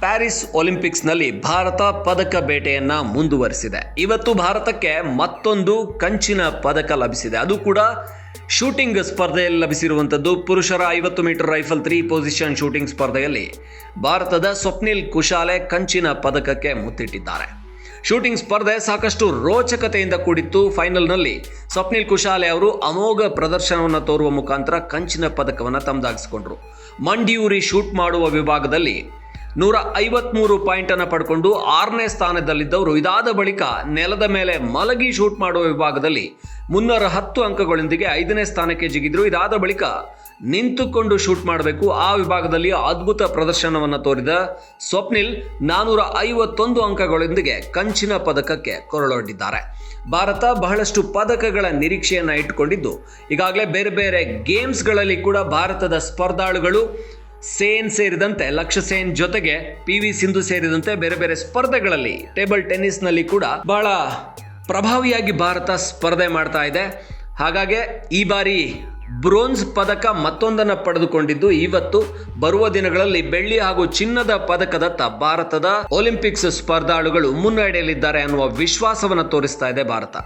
Paris ಒಲಿಂಪಿಕ್ಸ್ನಲ್ಲಿ Bharat ಪದಕ ಬೇಟೆಯನ್ನ ಮುಂದುವರಿಸಿದೆ. ಇವತ್ತು ಭಾರತಕ್ಕೆ ಮತ್ತೊಂದು ಕಂಚಿನ ಪದಕ ಲಭಿಸಿದೆ. ಅದು ಕೂಡ ಶೂಟಿಂಗ್ ಸ್ಪರ್ಧೆಯಲ್ಲಿ ಲಭಿಸಿರುವಂಥದ್ದು ಪುರುಷರ ಐವತ್ತು metre rifle three position shooting ಸ್ಪರ್ಧೆಯಲ್ಲಿ ಭಾರತದ ಸ್ವಪ್ನಿಲ್ ಕುಶಾಲೆ ಕಂಚಿನ ಪದಕಕ್ಕೆ ಮುತ್ತಿಟ್ಟಿದ್ದಾರೆ. ಶೂಟಿಂಗ್ ಸ್ಪರ್ಧೆ ಸಾಕಷ್ಟು ರೋಚಕತೆಯಿಂದ ಕೂಡಿತ್ತು. ಫೈನಲ್ನಲ್ಲಿ ಸ್ವಪ್ನಿಲ್ ಕುಶಾಲೆ ಅವರು ಅಮೋಘ ಪ್ರದರ್ಶನವನ್ನು ತೋರುವ ಮುಖಾಂತರ ಕಂಚಿನ ಪದಕವನ್ನು ತಮ್ಮದಾಗಿಸಿಕೊಂಡರು ಮಂಡಿಯೂರಿ ಶೂಟ್ ಮಾಡುವ ವಿಭಾಗದಲ್ಲಿ ನೂರ ಐವತ್ಮೂರು ಪಾಯಿಂಟ್ ಅನ್ನು ಪಡ್ಕೊಂಡು ಆರನೇ ಸ್ಥಾನದಲ್ಲಿದ್ದವರು ಇದಾದ ಬಳಿಕ ನೆಲದ ಮೇಲೆ ಮಲಗಿ ಶೂಟ್ ಮಾಡುವ ವಿಭಾಗದಲ್ಲಿ ಮುನ್ನೂರ ಹತ್ತು ಅಂಕಗಳೊಂದಿಗೆ ಐದನೇ ಸ್ಥಾನಕ್ಕೆ ಜಿಗಿದ್ರು. ಇದಾದ ಬಳಿಕ ನಿಂತುಕೊಂಡು ಶೂಟ್ ಮಾಡಬೇಕು. ಆ ವಿಭಾಗದಲ್ಲಿ ಅದ್ಭುತ ಪ್ರದರ್ಶನವನ್ನು ತೋರಿದ ಸ್ವಪ್ನಿಲ್ ನಾನೂರ ಐವತ್ತೊಂದು ಅಂಕಗಳೊಂದಿಗೆ ಕಂಚಿನ ಪದಕಕ್ಕೆ ಕೊರಳೊಡ್ಡಿದ್ದಾರೆ. ಭಾರತ ಬಹಳಷ್ಟು ಪದಕಗಳ ನಿರೀಕ್ಷೆಯನ್ನು ಇಟ್ಟುಕೊಂಡಿದ್ದು, ಈಗಾಗಲೇ ಬೇರೆ ಬೇರೆ ಗೇಮ್ಸ್ಗಳಲ್ಲಿ ಕೂಡ ಭಾರತದ ಸ್ಪರ್ಧಾಳುಗಳು ಸೇನ್ ಸೇರಿದಂತೆ, ಲಕ್ಷ ಸೇನ್ ಜೊತೆಗೆ ಪಿ ವಿ ಸಿಂಧು ಸೇರಿದಂತೆ ಬೇರೆ ಬೇರೆ ಸ್ಪರ್ಧೆಗಳಲ್ಲಿ ಟೇಬಲ್ ಟೆನ್ನಿಸ್ನಲ್ಲಿ ಕೂಡ ಬಹಳ ಪ್ರಭಾವಿಯಾಗಿ ಭಾರತ ಸ್ಪರ್ಧೆ ಮಾಡ್ತಾ ಇದೆ. ಹಾಗಾಗಿ ಈ ಬಾರಿ ಬ್ರೋನ್ಸ್ ಪದಕ ಮತ್ತೊಂದನ್ನು ಪಡೆದುಕೊಂಡಿದ್ದು, ಇವತ್ತು ಬರುವ ದಿನಗಳಲ್ಲಿ ಬೆಳ್ಳಿ ಹಾಗೂ ಚಿನ್ನದ ಪದಕದತ್ತ ಭಾರತದ ಒಲಿಂಪಿಕ್ಸ್ ಸ್ಪರ್ಧಾಳುಗಳು ಮುನ್ನಡೆಯಲಿದ್ದಾರೆ ಅನ್ನುವ ವಿಶ್ವಾಸವನ್ನು ತೋರಿಸ್ತಾ ಇದೆ ಭಾರತ.